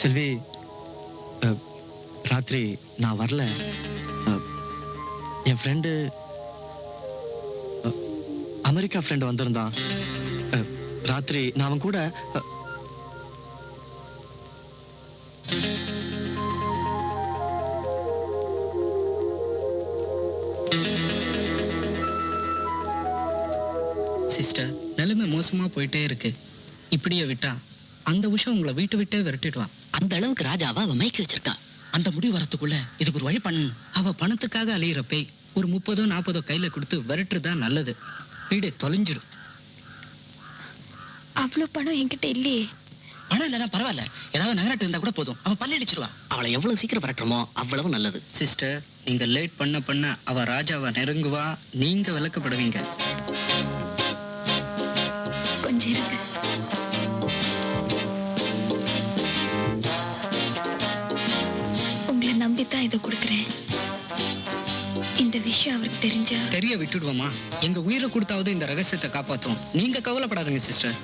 செல்வி ராத்திரி நான் வரல. என் ஃப்ரெண்டு அமெரிக்கா ஃப்ரெண்டு வந்திருந்தான். ராத்திரி நான் அவன் கூட சிஸ்டர் நிலைமை மோசமாக போயிட்டே இருக்கு. இப்படியே விட்டா அந்த விஷயம் உங்களை வீட்டு விட்டே விரட்டிடுவான். அந்த அளவுக்கு ராஜாவா அவ மயக்கி வச்சிருக்கா அந்த முடிவு வரத்துக்குள்ள இதுக்கு ஒரு வழி பண்ணணும். அவ பணத்துக்காக அலையிற பேய் ஒரு முப்பதோ நாற்பதோ கையில கொடுத்து விரட்டுறதா நல்லது. வீடு தொலைஞ்சிடும் அவ்வளோ பணம் என்கிட்ட இல்லையே. பணம் இல்லைன்னா பரவாயில்ல. ஏதாவது நகராட்டு இருந்தா கூட போதும். அவன் பல்ல அடிச்சிருவா அவளை எவ்வளவு சீக்கிரம் வரட்டுமோ அவ்வளவு நல்லது. சிஸ்டர் நீங்க லேட் பண்ண பண்ண அவ ராஜாவை நெருங்குவா. நீங்க விளக்கப்படுவீங்க. விஷயம் அவருக்கு தெரிஞ்சா? தெரிய விட்டுடுவோமா? எங்க உயிரை கொடுத்தாவது இந்த ரகசியத்தை காப்பாத்தும் நீங்க கவலைப்படாதீங்க சிஸ்டர்.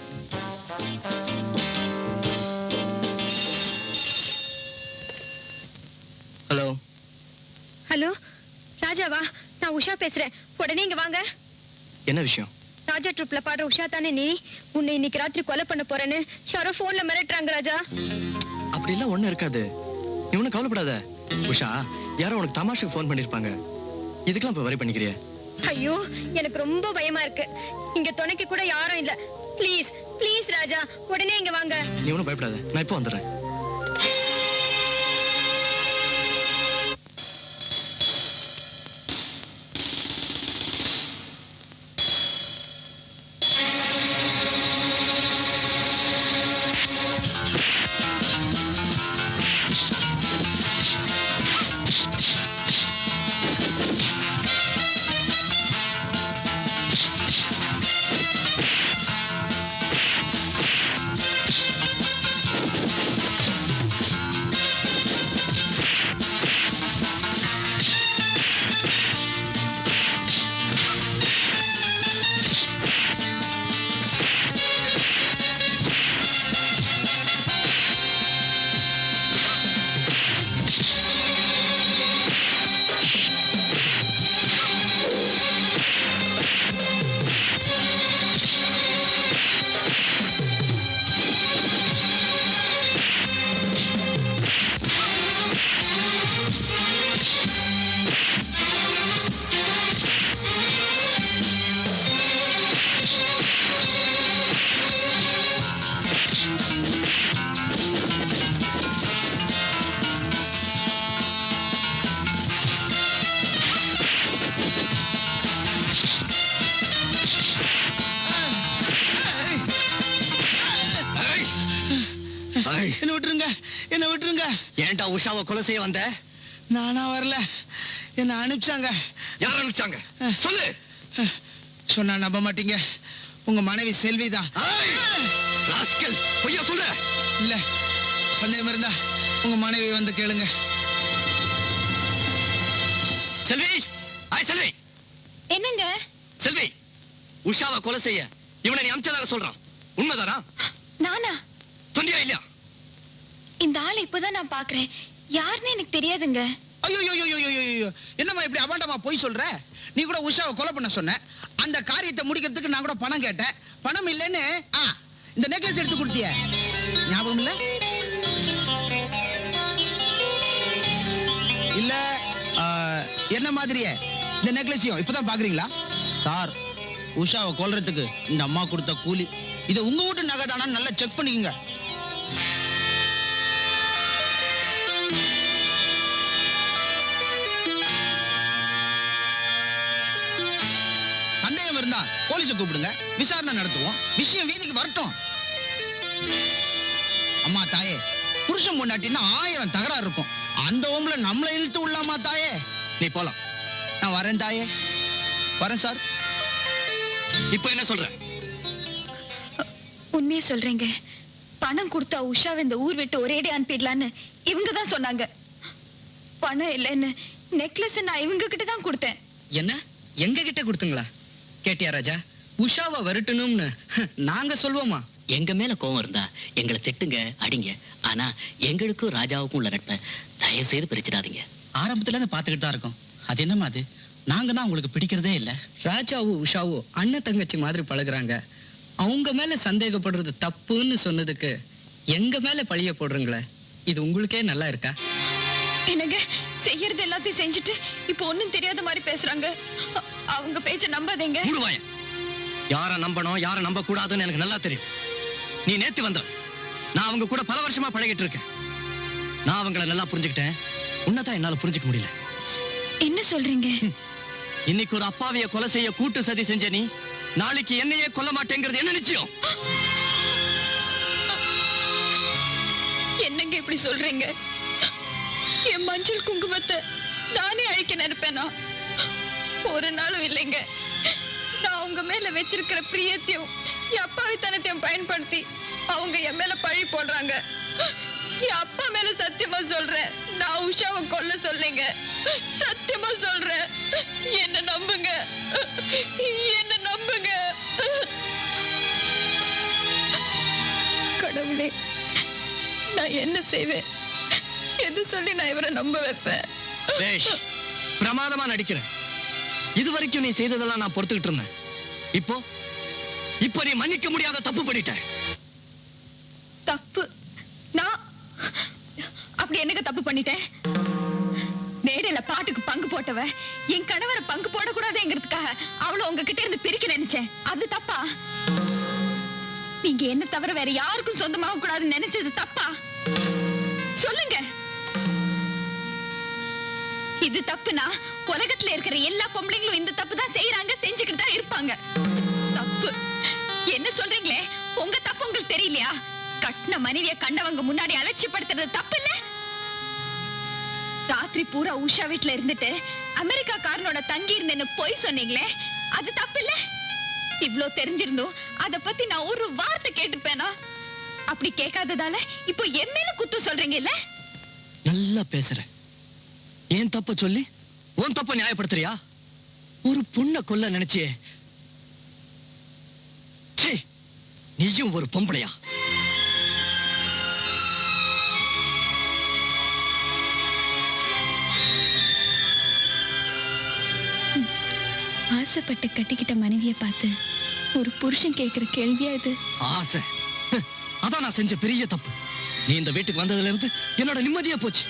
ஹலோ. ஹலோ? ராஜாவா? நான் உஷா பேசுறேன். உடனே இங்க வாங்க. என்ன விஷயம்? ராஜா ட்ரூப்ல பாடுற உஷா தானே நீ? உன்னை இன்னைக்கு ராத்திரி கொலை பண்ண போறேன்னு யாரோ போன்ல மிரட்டுறாங்க ராஜா. அப்படிலாம் ஒண்ணும் இருக்காது. நீ ஒன்றும் கவலைப்படாத. உஷா யாரோ உனக்கு தமாஷுக்கு ஃபோன் பண்ணியிருப்பாங்க இதுக்கெல்லாம் இப்போ வரி பண்ணிக்கிறிய? ஐயோ எனக்கு ரொம்ப பயமா இருக்கு. இங்க துணைக்கு கூட யாரும் இல்ல. ப்ளீஸ் ப்ளீஸ் ராஜா உடனே இங்க வாங்க. நீ ஒன்றும் பயப்படாத. நான் இப்போ வந்துடுறேன். என்ன விட்டுருங்க என்ன விட்டுருங்க. ஏன்டா உஷாவை கொலை செய்ய வந்த? நானா வரல. என்ன அனுப்பிச்சாங்க. யார் அனுப்பிச்சாங்க? சொல்லு. சொன்னா நம்ப மாட்டீங்க. உங்க மனைவி செல்வி தான். ராஸ்கல் பொய்யா சொல்ற? இல்ல சந்தேகம் இருந்தா உங்க மனைவி வந்து கேளுங்க. செல்வி ஆய் செல்வி. என்னங்க? செல்வி உஷாவை கொலை செய்ய இவனை நீ அமிச்சதாக சொல்றான். உண்மைதானா? நானா? சொன்னியா இல்லையா? இந்த ஆளை இப்பதான் நான் பாக்குறேன். யாருன்னு எனக்கு தெரியாதுங்க. ஐயோ என்னம்மா இப்படி அவாண்டமா போய் சொல்ற? நீ கூட உஷாவை கொலை பண்ண சொன்ன. அந்த காரியத்தை முடிக்கிறதுக்கு நான் கூட பணம் கேட்டேன். பணம் இல்லைன்னு ஆ இந்த நெக்லஸ் எடுத்து கொடுத்திய. ஞாபகம் இல்ல? இல்ல என்ன மாதிரியே? இந்த நெக்லஸையும் இப்பதான் பாக்குறீங்களா? சார் உஷாவை கொல்றதுக்கு இந்த அம்மா கொடுத்த கூலி. இது உங்க வீட்டு நகை தானா நல்லா செக் பண்ணிக்கோங்க. இருந்தா போலீஸை கூப்பிடுங்க. விசாரணை நடத்துவோம். விஷயம் வீதிக்கு வரட்டும். அம்மா தாயே புருஷன் பொண்டாட்டின்னா ஆயிரம் தகராறு இருக்கும். அந்த ஓம்புல நம்மளை இழுத்து விடலாமா தாயே? நீ போலாம். நான் வரேன் தாயே. வரேன் சார். இப்போ என்ன சொல்ற? உண்மையை சொல்றேங்க. பணம் கொடுத்தா உஷாவை இந்த ஊர் விட்டு ஒரேடி அனுப்பிடலான்னு இவங்க தான் சொன்னாங்க. பணம் இல்லைன்னு நெக்லஸ் நான் இவங்க கிட்ட தான் கொடுத்தேன். என்ன? எங்க கிட்ட கொடுத்துங்களா? கேட்டியா ராஜா? உஷாவை வரட்டணும்னு. நாங்க சொல்வோமா? எங்க மேல கோவம் இருந்தா எங்களை திட்டுங்க அடிங்க. ஆனா எங்களுக்கும் ராஜாவுக்கும் உள்ள நட்பை தயவு செய்து பிரிச்சிடாதீங்க. ஆரம்பத்துல இருந்து பார்த்துக்கிட்டு தான் இருக்கோம். அது என்னம்மா அது? நாங்கன்னா உங்களுக்கு பிடிக்கிறதே இல்ல. ராஜாவும் உஷாவும் அண்ணன் தங்கச்சி மாதிரி பழகுறாங்க. அவங்க மேல சந்தேகப்படுறது தப்புன்னு சொன்னதுக்கு எங்க மேல பழிய போடுறீங்களே? இது உங்களுக்கே நல்லா இருக்கா? என்னங்க செய்யறது எல்லாத்தையும் செஞ்சுட்டு இப்போ ஒண்ணும் தெரியாத மாதிரி பேசுறாங்க. அவங்க பேச்ச நம்பாதீங்க. மூடுவாய. யார நம்பணும் யார நம்ப கூடாதுன்னு எனக்கு நல்லா தெரியும். நீ நேத்து வந்த நான் அவங்க கூட பல வருஷமா பழகிட்டு இருக்கேன். நான் அவங்கள நல்லா புரிஞ்சுக்கிட்டேன். உன்னதான் என்னால புரிஞ்சுக்க முடியல. என்ன சொல்றீங்க? இன்னைக்கு ஒரு அப்பாவிய கொலை செய்ய கூட்டு சதி செஞ்ச நீ நாளைக்கு என்னையே கொல்ல மாட்டேங்கிறது என்ன நிச்சயம்? என்னங்க இப்படி சொல்றீங்க? என் மஞ்சள் குங்குமத்தை நானே அழிக்க நினைப்பேனா? ஒரு நாளும் இல்லைங்க. நான் அவங்க மேல வச்சிருக்கிற பிரியத்தையும் என் அப்பாவித்தனத்தையும் பயன்படுத்தி அவங்க என் மேல பழி போடுறாங்க. என் அப்பா மேல சத்தியமா சொல்றேன். நான் உஷாவை கொல்ல சொல்லுங்க. சத்தியமா சொல்றேன். என்ன நம்புங்க. என்ன நம்புங்க. கடவுளே நான் என்ன செய்வேன்? எது சொல்லி நான் இவரை நம்ப வைப்பேன்? பிரமாதமா நடிக்கிறேன். இது வரைக்கும் நீ செய்ததெல்லாம் நான் பொறுத்துக்கிட்டு இருந்தேன். இப்போ இப்போ நீ மன்னிக்க முடியாத தப்பு பண்ணிட்ட. தப்பு? நான்? அப்படி என்னங்க தப்பு பண்ணிட்டேன்? மேடையில பாட்டுக்கு பங்கு போட்டவ என் கணவரை பங்கு போடக்கூடாதுங்கிறதுக்காக அவளை உங்ககிட்ட இருந்து பிரிக்க நினைச்சேன். அது தப்பா? நீங்க என்ன தவிர வேற யாருக்கும் சொந்தமாக கூடாதுன்னு நினைச்சது தப்பா? சொல்லுங்க. இது தப்புனா உலகத்துல இருக்கிற எல்லா பொம்பளைங்களும் இந்த தப்பு தான் செய்யறாங்க செஞ்சுக்கிட்டு தான் இருப்பாங்க. தப்பு. என்ன சொல்றீங்களே? உங்க தப்பு உங்களுக்கு தெரியலையா? கட்டின மனைவிய கண்டவங்க முன்னாடி அலட்சியப்படுத்துறது தப்பு இல்ல ராத்திரி பூரா உஷா வீட்டுல இருந்துட்டு அமெரிக்கா காரனோட தங்கி இருந்தேன்னு போய் சொன்னீங்களே? அது தப்பு இல்ல இவ்ளோ தெரிஞ்சிருந்தோம் அத பத்தி நான் ஒரு வார்த்தை கேட்டுப்பேனா? அப்படி கேட்காததால இப்போ என் மேல குத்து சொல்றீங்க இல்ல நல்லா பேசுறேன். ஏன் தப்ப சொல்லி? உன் தப்ப நியாயப்படுத்துறியா? ஒரு பொண்ண கொல்ல நினைச்சியே ச்சீ, நீயும் ஒரு பொம்பளையா? ஆசைப்பட்டு கட்டிக்கிட்ட மனைவிய பார்த்து ஒரு புருஷன் கேக்குற கேள்வியா இது? ஆசை. அதான் நான் செஞ்ச பெரிய தப்பு. நீ இந்த வீட்டுக்கு வந்ததுல இருந்து என்னோட நிம்மதியா போச்சு.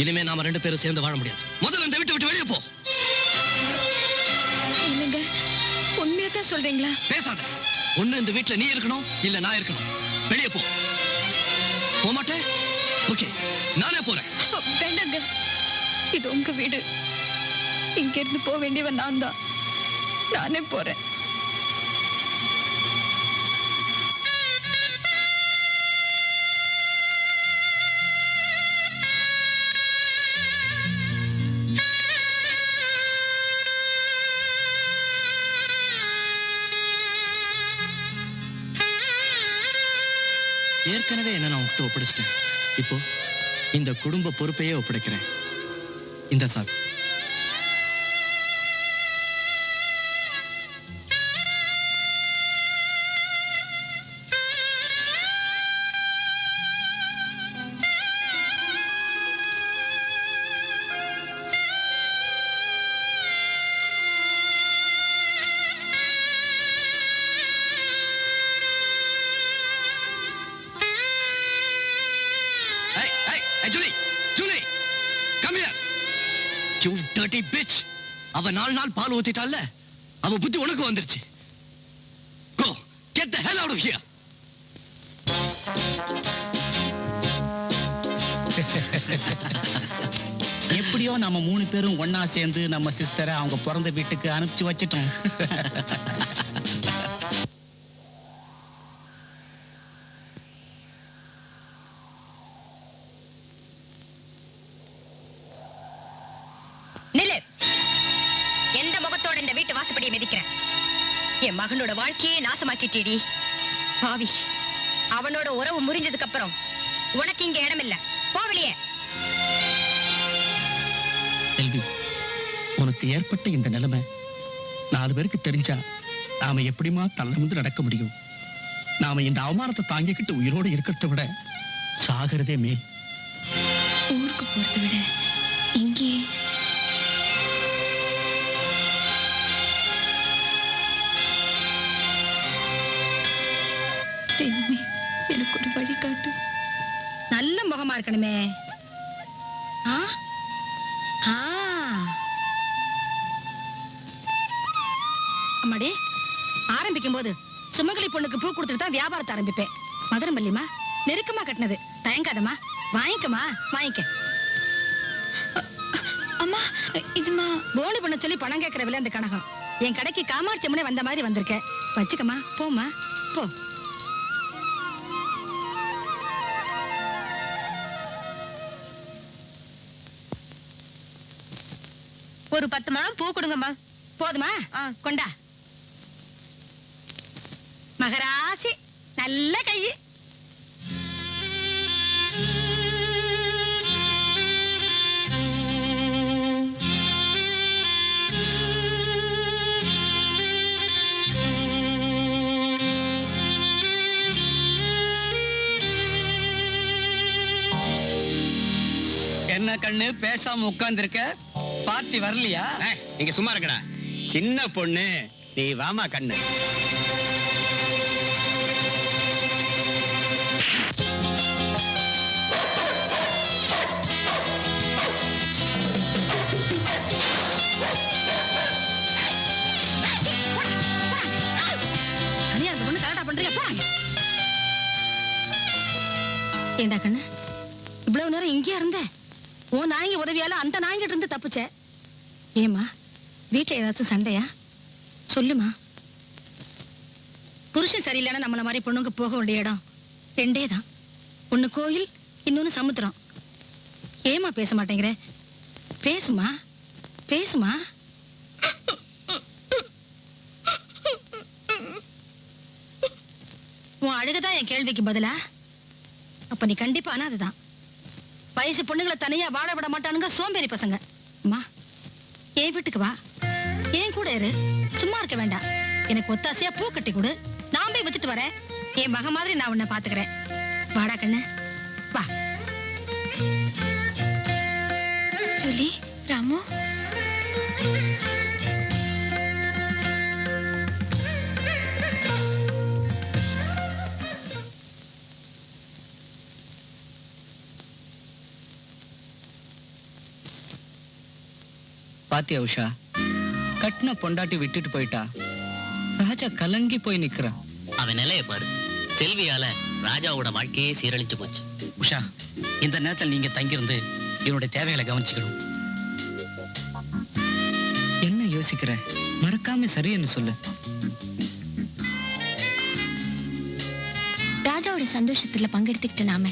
இனிமே நாம ரெண்டு பேரும் சேர்ந்து வாழ முடியாது. முதல்ல இந்த வீட்டை விட்டு வெளியே போ. உண்மையா தான் சொல்றீங்களா? பேசாத. ஒண்ணு இந்த வீட்டுல நீ இருக்கணும் இல்ல நான் இருக்கணும். வெளியே போ. போக மாட்டேன்? ஓகே. நானே போறேன். வேண்டாங்க. இது உங்க வீடு. இங்க இருந்து போக வேண்டியவன் நான் தான் நானே போறேன். ஏற்கனவே என்ன நான் உங்ககிட்ட ஒப்படைச்சிட்டேன். இப்போ இந்த குடும்ப பொறுப்பையே ஒப்படைக்கிறேன். இந்த சார். அவ நாலு நாள் பால் ஊத்திட்டால அவ புத்தி உனக்கு வந்துருச்சு. Go get the hell out of எப்படியோ நம்ம மூணு பேரும் ஒன்னா சேர்ந்து நம்ம சிஸ்டரை அவங்க பிறந்த வீட்டுக்கு அனுப்பிச்சு வச்சிட்டோம். என் மகனோட வாழ்க்கையே நாசமாக்கிட்டீடி. பாவி அவனோட உறவு முறிஞ்சதுக்கு அப்புறம் உனக்கு இங்க இடம் இல்ல போவலியே செல்வி உனக்கு ஏற்பட்ட இந்த நிலைமை நாலு பேருக்கு தெரிஞ்சா நாம எப்படிமா தலை வந்து நடக்க முடியும்? நாம இந்த அவமானத்தை தாங்கிக்கிட்டு உயிரோடு இருக்கிறத விட சாகிறதே மேல். ஊருக்கு போறதை விட இங்கே தெய்வமே எனக்கு ஒரு வழி காட்டு. நல்ல முகமா இருக்கணுமே. ஆ? ஆ. அம்மாடி ஆரம்பிக்கும் போது சுமங்கலி பொண்ணுக்கு பூ கொடுத்துட்டு தான் வியாபாரத்தை ஆரம்பிப்பேன். மதுரம் பள்ளிமா நெருக்கமா கட்டினது. தயங்காதம்மா. வாங்கிக்கமா வாங்கிக்க. அம்மா இதுமா போனி பண்ண சொல்லி பணம் கேட்கிற விலை அந்த கனகம். என் கடைக்கு காமாட்சி அம்மனே வந்த மாதிரி வந்திருக்க. வச்சுக்கம்மா போம்மா. போ. ஒரு பத்து முழம் பூ கொடுங்கம்மா. போதுமா? கொண்டா. மகராசி நல்ல கை என்ன கண்ணு பேசாம உட்கார்ந்திருக்க? பார்ட்டி வரலையா? நீங்க சும்மா இருக்கடா சின்ன பொண்ணு நீ வாமா கண்ணு. அனியா அந்த பொண்ணு கரெக்டா பண்றீங்க போறாங்க ஏண்டா கண்ணு? இவ்வளவு நேரம் இங்கேயா இருந்த? உன் நாயங்க உதவியால அந்த நாய்கிட்ட இருந்து தப்பிச்ச? ஏமா வீட்டுல ஏதாச்சும் சண்டையா? சொல்லுமா. புருஷன் சரியில்லைன்னா நம்மள மாதிரி பொண்ணுங்க போக வேண்டிய இடம் ரெண்டே தான். கோயில் இன்னொன்னு சமுத்திரம். ஏமா பேச மாட்டேங்கிற? பேசுமா? பேசுமா? உன் அழுகதான் என் கேள்விக்கு பதிலா? அப்ப நீ கண்டிப்பா அனாதைதான். வயசு பொண்ணுங்களை தனியா வாழ விட மாட்டானுங்க சோம்பேறி பசங்க. என் வீட்டுக்கு வா. என் கூட இரு. சும்மா இருக்க வேண்டாம். எனக்கு ஒத்தாசையா பூ கட்டி கொடு. நான் போய் வித்துட்டு வரேன். என் மக மாதிரி நான் உன்னை பாத்துக்கிறேன். வாடா கண்ணு. வா. ஜூலி ராமு. பாத்தியா உஷா? கட்டின பொண்டாட்டி விட்டுட்டு போயிட்டா? ராஜா கலங்கி போய் நிக்கிறான். அவன் நிலைய பாரு. செல்வியால ராஜாவோட வாழ்க்கையே சீரழிஞ்சு போச்சு. உஷா இந்த நேரத்தில் நீங்க தங்கியிருந்து என்னுடைய தேவைகளை கவனிச்சுக்கணும். என்ன யோசிக்கிற? மறக்காம சரின்னு சொல்லு. ராஜாவோட சந்தோஷத்துல பங்கெடுத்துக்கிட்ட நாம.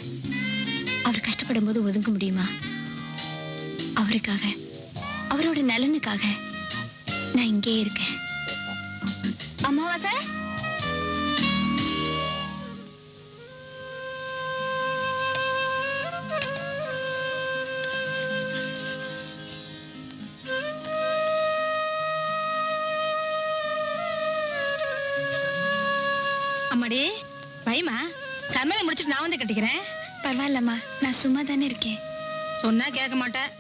அவர் கஷ்டப்படும் போது ஒதுங்க முடியுமா? அவருக்காக. அவரோட நலனுக்காக நான் இங்கே இருக்கேன். அமாவாசை? அம்மாடி பயமா சமையல் முடிச்சிட்டு நான் வந்து கட்டிக்கிறேன். பரவாயில்லம்மா நான் சும்மா தானே இருக்கேன். சொன்னா கேட்க மாட்டேன்.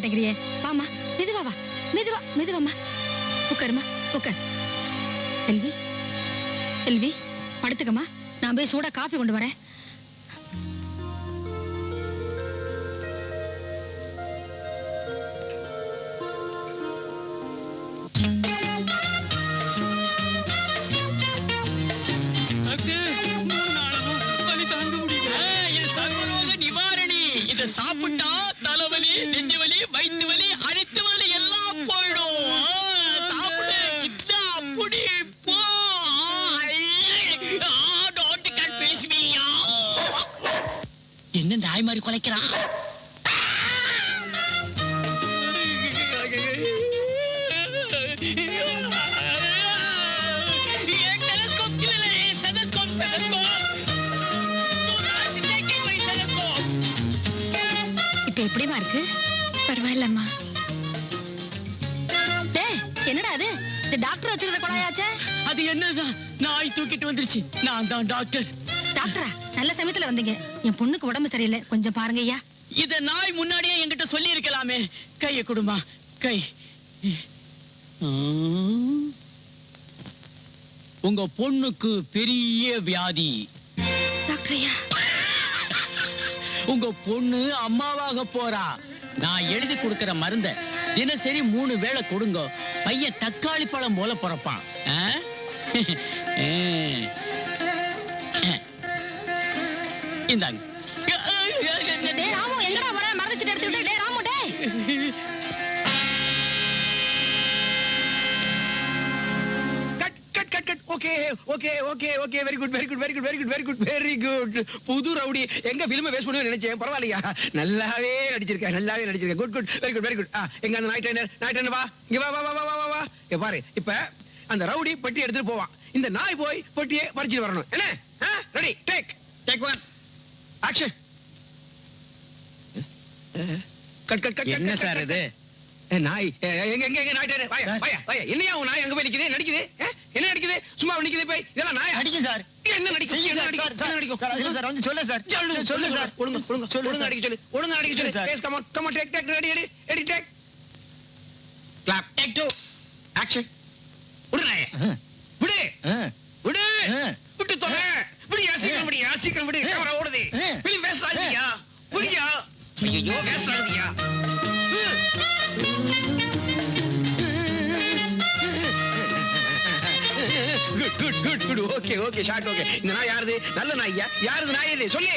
மாட்டேங்கிறியே. வாமா மெதுவா வா மெதுவா மெதுவாம்மா. உட்காருமா உட்கார். செல்வி செல்வி படுத்துக்கம்மா. நான் போய் சூடா காஃபி கொண்டு வரேன். மாதிரி குலைக்கிறான். இப்ப எப்படிமா இருக்கு? பரவாயில்லம்மா. என்னடா அது? இந்த டாக்டர் வச்சிருந்த குழாயாச்சே அது என்னதான்? நாய் தூக்கிட்டு வந்துருச்சு. நான் தான் டாக்டர். டாக்டரா? நல்ல சமயத்துல வந்தீங்க. என் பொண்ணுக்கு உடம்பு சரியில்லை. கொஞ்சம் பாருங்க ஐயா இத நாய் முன்னாடியே என்கிட்ட சொல்லி இருக்கலாமே கைய கொடுமா. கை. உங்க பொண்ணுக்கு பெரிய வியாதி. உங்க பொண்ணு அம்மாவாக போறா. நான் எழுதி கொடுக்கிற மருந்த தினசரி மூணு வேளை கொடுங்க. பையன் தக்காளி பழம் போல பிறப்பான். இந்தாங்க. டேய் ராமு எங்கடா வர மறந்துச்சிட்டு எடுத்து விட்டு டேய் ராமு டேய். Cut cut cut cut okay okay okay okay very good very good very good very good very good very good புது ரவுடி. எங்க ஃபிலிம் வேஸ்ட் பண்ணுவேன் நினைச்சேன். பரவாயில்லையா? நல்லாவே நடிச்சிருக்கேன் நல்லாவே நடிச்சிருக்கேன். Good good very good very good எங்க அந்த நாய் ட்ரைனர் நாய் ட்ரைனர் வா? இங்க வா வா வா வா பாரு இப்ப அந்த ரவுடி பெட்டி எடுத்துட்டு போவான். இந்த நாய் போய் பெட்டியை பறிச்சுட்டு வரணும். என்ன? Ready take take one action cut cut cut என்ன சார் இது? ஏ, நாய். ஏ, எங்க எங்க எங்க நாய் வாயா வாயா என்னையா உன் நாய் அங்க போய் நிக்குது? நடிக்குது? என்ன நடிக்குது? சும்மா நிக்குது போய். இதெல்லாம் நாய்? அடிக்கும் சார். என்ன நடிக்கும்? சார்? சார் நடிக்கும்? சார் இல்ல சார் வந்து சொல்ல சார். சொல்லு சொல்லு சார் ஒழுங்கு ஒழுங்கு. சொல்லு ஒழுங்கு. அடிக்க சொல்லு. ஒழுங்கு அடிக்க சொல்லு sir. Come on come on take take ready ready ready take clap take two action விடு நாயே. விடு. விடு. விட்டு தொலை. விடு சீக்கிரம் விடு சீக்கிரம் விடு ஆ. கேமரா ஓடுது ஆ. பிலிம் வேஸ்ட் ஆகுதியா விடியா ஐயோ waste ஆகுதியா good good good good okay okay shot okay இந்த நாய் யாருது? நல்ல நாய்யா? யாருது நாய் இது? சொல்லு?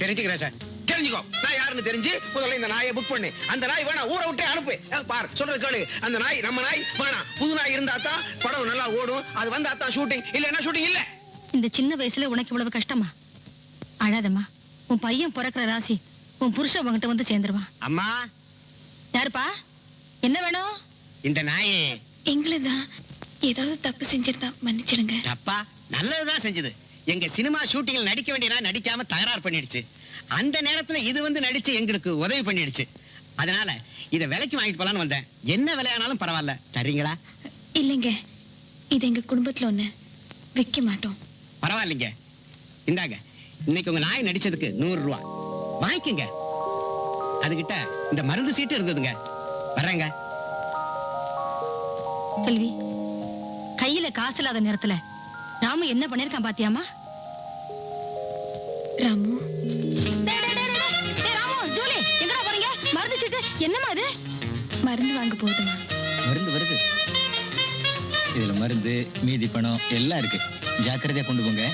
தெரிஞ்சுக்கிறேன் சார். தெரிஞ்சுக்கோ. நான் யாருன்னு தெரிஞ்சு முதல்ல இந்த நாயை புக் பண்ணு. அந்த நாய் வேணா ஊரை விட்டு அனுப்பு. பார் சொல்றது கேளு. அந்த நாய் நம்ம நாய் வேணாம் புது நாய் இருந்தா தான் படம் நல்லா ஓடும். அது வந்தா தான் ஷூட்டிங் இல்லைன்னா ஷூட்டிங் இல்ல. இந்த சின்ன வயசுல உனக்கு இவ்வளவு கஷ்டமா? அழாதம்மா. உன் பையன் பிறக்கிற ராசி உன் புருஷன் உன்கிட்ட வந்து சேர்ந்துருவான். அம்மா. யாருப்பா? என்ன வேணும்? இந்த நாயே. எங்களை தான் ஏதாவது தப்பு செஞ்சிருந்தா மன்னிச்சிடுங்க. அப்பா நல்லதுதான் செஞ்சது. எங்க சினிமா ஷூட்டிங்ல நடிக்க வேண்டிய நான் நடிக்காம தகராறு பண்ணிடுச்சு. அந்த நேரத்துல இது வந்து நடிச்சு எங்களுக்கு உதவி பண்ணிடுச்சு. அதனால இத விலைக்கு வாங்கிட்டு போலான்னு வந்தேன். என்ன விலையானாலும் பரவாயில்ல. தர்றீங்களா? இல்லைங்க. இது எங்க குடும்பத்துல ஒண்ணு. விற்க மாட்டோம். பரவாயில்லைங்க. இந்தாங்க. இன்னைக்கு உங்க நாய் நடிச்சதுக்கு நூறு ரூபா. வாங்கிக்கங்க. அதுகிட்ட இந்த மருந்து சீட்டு இருந்ததுங்க. வர்றேங்க. செல்வி கையில காசு இல்லாத நேரத்துல ராமு என்ன பண்ணிருக்கான் பாத்தியாமா? ராமு. ராமு ஜூலி எங்கடா போறீங்க? மருந்து சீட்டு என்னம்மா இது மருந்து வாங்க போகுதுமா. மருந்து வருது. இதுல மருந்து மீதி பணம் எல்லாம் இருக்கு. ஜாக்கிரதையா கொண்டு போங்க.